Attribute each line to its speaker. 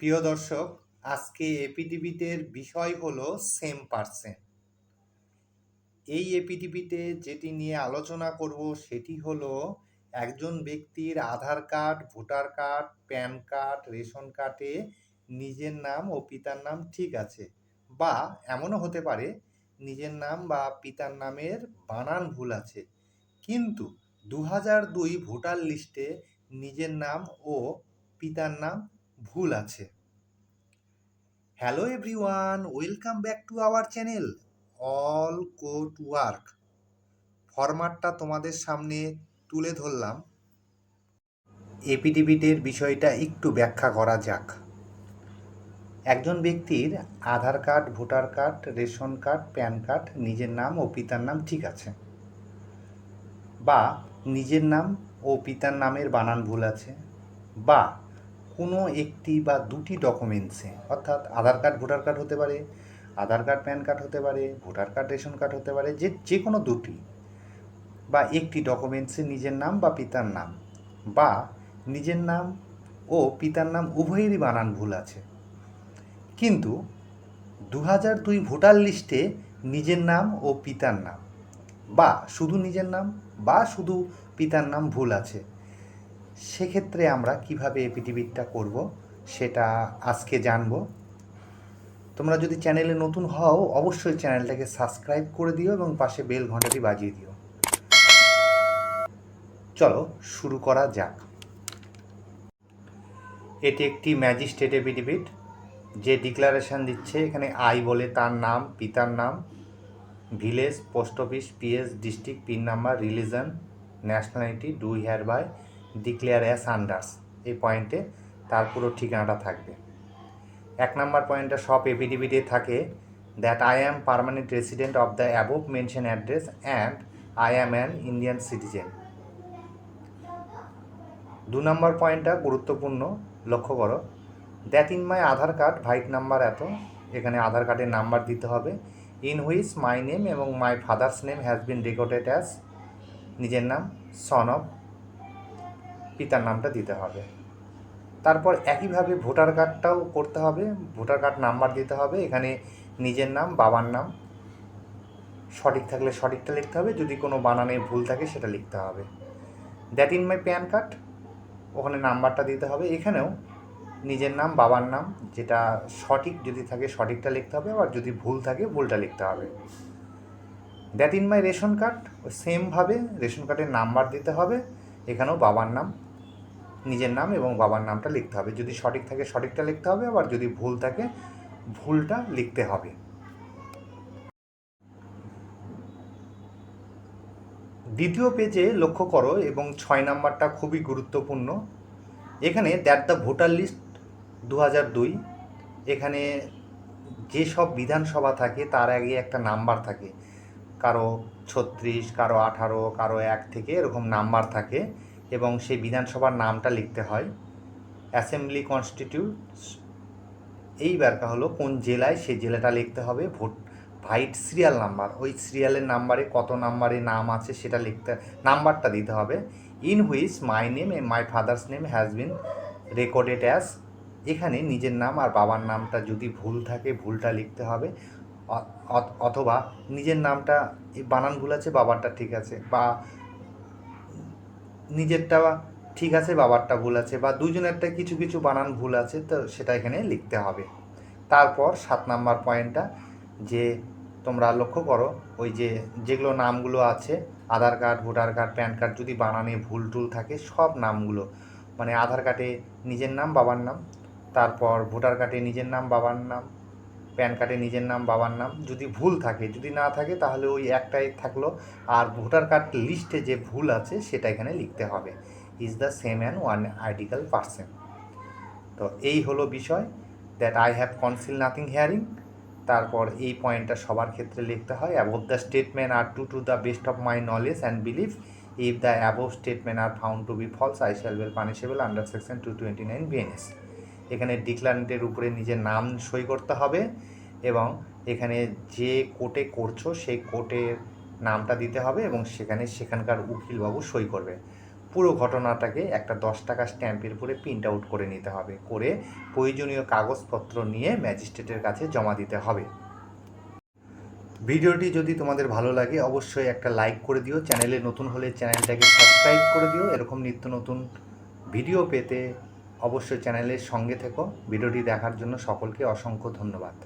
Speaker 1: প্রিয় দর্শক, আজকে এপিডিবিতের বিষয় হলো সেম পার্সেন এই এপিডিবিতে যেটি নিয়ে আলোচনা করব সেটি হলো একজন ব্যক্তির Aadhaar card, voter card, PAN card, ration কার্ডে নিজের নাম ও পিতার নাম ঠিক আছে বা এমনও হতে পারে নিজের নাম বা পিতার নামের বানান ভুল আছে। কিন্তু দু হাজার দুই ভোটার লিস্টে নিজের নাম ও পিতার নাম ভুল আছে। Hello everyone welcome back to our channel all court work ফরম্যাটটা তোমাদের সামনে তুলে ধরলাম। এপিডিবিটের বিষয়টা একটু ব্যাখ্যা করা যাক। একজন ব্যক্তির Aadhaar card, voter card, ration card, PAN card, নিজের নাম ও পিতার নাম ঠিক আছে। বা নিজের নাম ও পিতার নামের বানান ভুল আছে। বা কোনো একটি বা দুটি ডকুমেন্টসে অর্থাৎ আধার কার্ড ভোটার কার্ড হতে পারে, আধার কার্ড প্যান কার্ড হতে পারে ভোটার কার্ড রেশন কার্ড হতে পারে, যে যে কোনো দুটি বা একটি ডকুমেন্টসে নিজের নাম বা পিতার নাম বা নিজের নাম ও পিতার নাম উভয়েরই বানান ভুল আছে। কিন্তু দু হাজার দুই ভোটার লিস্টে নিজের নাম ও পিতার নাম বা শুধু নিজের নাম বা শুধু পিতার নাম ভুল আছে। সেক্ষেত্রে আমরা কীভাবে এপিটিভিটটা করব সেটা আজকে জানব। তোমরা যদি চ্যানেলে নতুন হও, অবশ্যই চ্যানেলটাকে সাবস্ক্রাইব করে দিও এবং পাশে বেল ঘন্টাটি বাজিয়ে দিও। চলো শুরু করা যাক। এটি একটি ম্যাজিস্ট্রেট এপিডিভিট যে ডিক্লারেশন দিচ্ছে এখানে আই বলে তার নাম, পিতার নাম, village, post office, P S, district, pin number, religion, nationality, do hereby declare as under এই পয়েন্টে তার পুরো ঠিকানাটা থাকবে। এক নম্বর পয়েন্টটা সব এপিডিবিটে থাকে that I am permanent resident of the above mention address and I am an Indian citizen দু নম্বর পয়েন্টটা গুরুত্বপূর্ণ, লক্ষ্য করো। That in my Aadhaar card white number এত। এখানে আধার কার্ডের নাম্বার দিতে হবে। ইন হুইচ মাই নেম এবং my father's name has been recorded as নিজের নাম সন অফ পিতার নামটা দিতে হবে। তারপর একইভাবে ভোটার কার্ডটাও করতে হবে। ভোটার কার্ড নাম্বার দিতে হবে। এখানে নিজের নাম, বাবার নাম। সঠিক থাকলে সঠিকটা লিখতে হবে। যদি কোনো বানানে ভুল থাকে সেটা লিখতে হবে। That in my PAN card ওখানে নাম্বারটা দিতে হবে। এখানেও নিজের নাম, বাবার নাম, যেটা সঠিক যদি থাকে সঠিকটা লিখতে হবে। আর যদি ভুল থাকে ভুলটা লিখতে হবে। That in my ration card, সেমভাবে রেশন কার্ডের নাম্বার দিতে হবে। এখানেও বাবার নাম। নিজের নাম এবং বাবার নামটা লিখতে হবে। যদি সঠিক থাকে, সঠিকটা লিখতে হবে, আবার যদি ভুল থাকে, ভুলটা লিখতে হবে। দ্বিতীয় পেজে লক্ষ্য করো এবং ছয় নাম্বারটা খুবই গুরুত্বপূর্ণ। এখানে দ্যাট দ্য ভোটার লিস্ট দু দুই, এখানে যেসব বিধানসভা থাকে, তার আগে একটা নাম্বার থাকে। কারও ছত্রিশ, কারও আঠারো, কারও এক থেকে এরকম নাম্বার থাকে। এবং সেই বিধানসভার নামটা লিখতে হয়, অ্যাসেম্বলি কনস্টিটিউট। এইবারটা হলো কোন জেলায় সেই জেলাটা লিখতে হবে, ভোট ভাইট সিরিয়াল নাম্বার। ওই সিরিয়ালের নাম্বারে কত নাম্বারে নাম আছে সেটা লিখতে, নাম্বারটা দিতে হবে। In which my name my father's name has been recorded as, এখানে নিজের নাম আর বাবার নামটা যদি ভুল থাকে, ভুলটা লিখতে হবে। অথবা নিজের নামটা এই বানান ভুল আছে, বাবারটা ঠিক আছে। বা নিজেরটা ঠিক আছে, বাবারটা ভুল আছে বা দুজনেরটা কিছু কিছু বানান ভুল আছে, তো সেটা এখানে লিখতে হবে। তারপর সাত নাম্বার পয়েন্টটা যে তোমরা লক্ষ্য করো, ওই যে যেগুলো নামগুলো আছে, Aadhaar card, voter card, PAN card যদি বানানে ভুল টুল থাকে, সব নামগুলো মানে আধার কার্ডে নিজের নাম, বাবার নাম, তারপর ভোটার কার্ডে নিজের নাম, বাবার নাম প্যান কার্ডে নিজের নাম, বাবার নাম যদি ভুল থাকে, যদি না থাকে তাহলে ওই একটাই থাকল। আর ভোটার কার্ড লিস্টে যে ভুল আছে সেটা এখানে লিখতে হবে। Is the same and one identical person তো এই হলো বিষয়। That I have conceal nothing herein তারপর এই পয়েন্টটা সবার ক্ষেত্রে লিখতে হয়। Above the statement are true to the best of my knowledge and believe if the above statement are found to be false I shall be punishable under section two twenty nine BNS এখানে ডিক্লারেন্টের উপরে নিজের নাম সই করতে হবে এবং এখানে যে কোর্টে করছ সেই কোর্টের নামটা দিতে হবে এবং সেখানে সেখানকার উকিলবাবু সই করবে। পুরো ঘটনাটাকে একটা দশ টাকা স্ট্যাম্পের উপরে প্রিন্ট আউট করে নিতে হবে, করে প্রয়োজনীয় কাগজপত্র নিয়ে ম্যাজিস্ট্রেটের কাছে জমা দিতে হবে। ভিডিওটি যদি তোমাদের ভালো লাগে অবশ্যই একটা লাইক করে দিও। চ্যানেলে নতুন হলে চ্যানেলটাকে সাবস্ক্রাইব করে দিও। এরকম নিত্য নতুন ভিডিও পেতে অবশ্যই চ্যানেলের সঙ্গে থেকো। ভিডিওটি দেখার জন্য সকলকে অসংখ্য ধন্যবাদ।